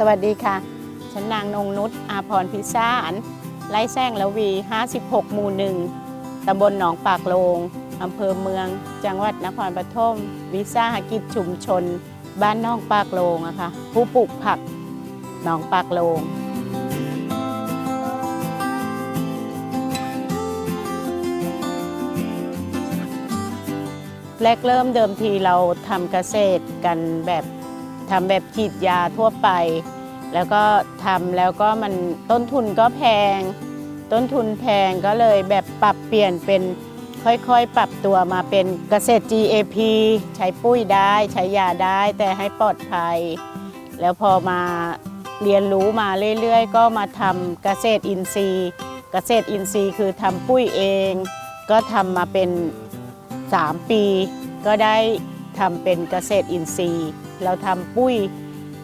สวัสดีค่ะ ฉันนางนงนุชอาพรพิซาอันไร่แซงละวี 56 หมู่หนึ่งตำบลหนองปากโลงอำเภอเมือง จังหวัดนครปฐมวิสาหกิจชุมชน บ้านนอกปากโลงอะค่ะ ผู้ปลูกผักหนองปากโลง แรกเริ่มเดิมทีเราทำเกษตรกันแบบ ทำแบบฉีดยาทั่วไป แล้วก็ทำแล้วก็มันต้นทุนก็แพง ต้นทุนแพงก็เลยแบบปรับเปลี่ยนเป็นค่อยๆ ปรับตัวมาเป็นเกษตร GAP ใช้ปุ้ยได้ใช้ยาได้แต่ให้ปลอดภัย แล้วพอมาเรียนรู้มาเรื่อยๆ ก็มาทำเกษตรอินทรีย์ เกษตรอินทรีย์คือทำปุ้ยเอง ก็ทำมาเป็น 3 ปี ก็ได้ ทำเป็นเกษตรอินทรีย์ เราทำปุ้ย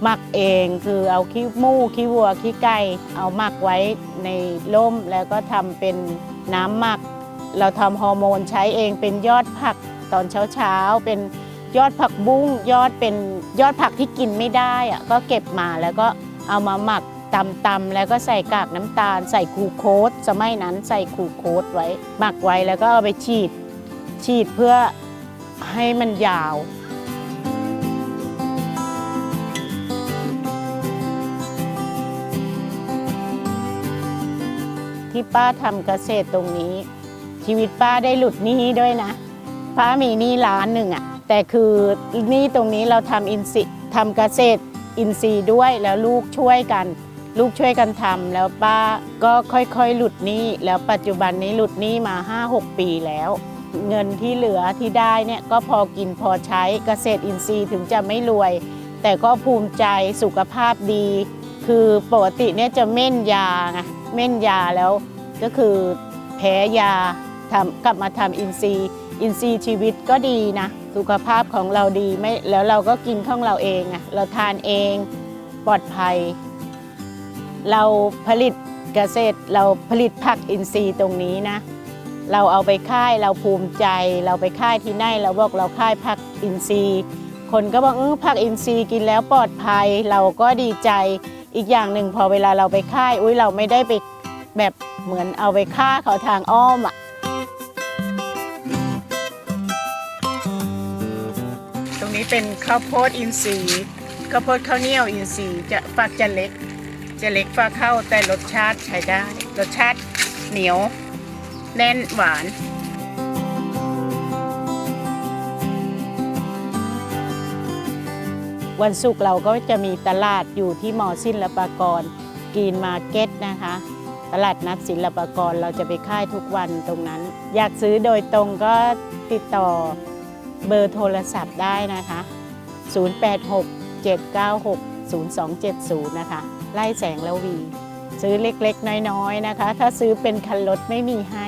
หมักเองคือเอาขี้มูขี้วัวขี้ไก่เอาหมักไว้ในร่มแล้วก็ทำเป็นน้ำหมัก เราทำฮอร์โมนใช้เองเป็นยอดผักตอนเช้าๆเป็นยอดผักบุ้งยอดเป็นยอดผักที่กินไม่ได้อะก็เก็บมาแล้วก็เอามาหมักตำๆแล้วก็ใส่กากน้ำตาล ใส่คูโคสสมัยนั้นใส่คูโคสไว้ หมักไว้แล้วก็เอาไปฉีด ฉีดเพื่อ ให้มันยาวที่ป้าทำเกษตรตรงนี้ ชีวิตป้าได้หลุดหนี้ด้วยนะ ป้ามีหนี้ล้านหนึ่งอะแต่คือหนี้ตรงนี้เราทำอินทรีย์ทำเกษตรอินทรีย์ด้วยแล้วลูกช่วยกัน ลูกช่วยกันทำแล้วป้าก็ค่อยๆ หลุดหนี้แล้วปัจจุบันนี้หลุดหนี้มา 5-6 ปีแล้ว เงินที่เหลือที่ได้เนี่ยก็พอกินพอใช้เกษตรอินทรีย์ถึงจะไม่รวย แต่ก็ภูมิใจสุขภาพดี คือปกติเนี่ยจะเม่นยาไงเม่นยาแล้วก็คือแพ้ยาทำกลับมาทำอินทรีย์ อินทรีย์ชีวิตก็ดีนะ สุขภาพของเราดีไม่แล้วเราก็กินของเราเองอะเราทานเองปลอดภัย เราผลิตเกษตรเราผลิตผักอินทรีย์ตรงนี้นะ เราเอาไปค่ายเราภูมิใจ เราไปค่ายที่ไหนเราบอกเราค่ายผักอินทรีย์ คนก็บอกเออผักอินทรีย์กินแล้วปลอดภัย เราก็ดีใจอีกอย่างหนึ่งพอเวลาเราไปค่ายอุ้ยเราไม่ได้ไปแบบเหมือนเอาไปฆ่าเขาทางอ้อมอะตรงนี้เป็นข้าวโพดอินทรีย์ข้าวโพดข้าวเหนียวอินทรีย์จะฝักจะเล็ก จะเล็กฝักเข้าแต่รสชาติใช้ได้ รสชาติเหนียว แน่นหวานวันศุกร์เราก็จะมีตลาดอยู่ที่มอศิลปากรกีนมาร์เก็ตนะคะ ตลาดนัดศิลปากรเราจะไปค่ายทุกวันตรงนั้น อยากซื้อโดยตรงก็ติดต่อเบอร์โทรศัพท์ได้นะคะ 086 796 0270 นะคะ ไล่แสงละวี ซื้อเล็กๆ น้อยๆนะคะ ถ้าซื้อเป็นคันรถไม่มีให้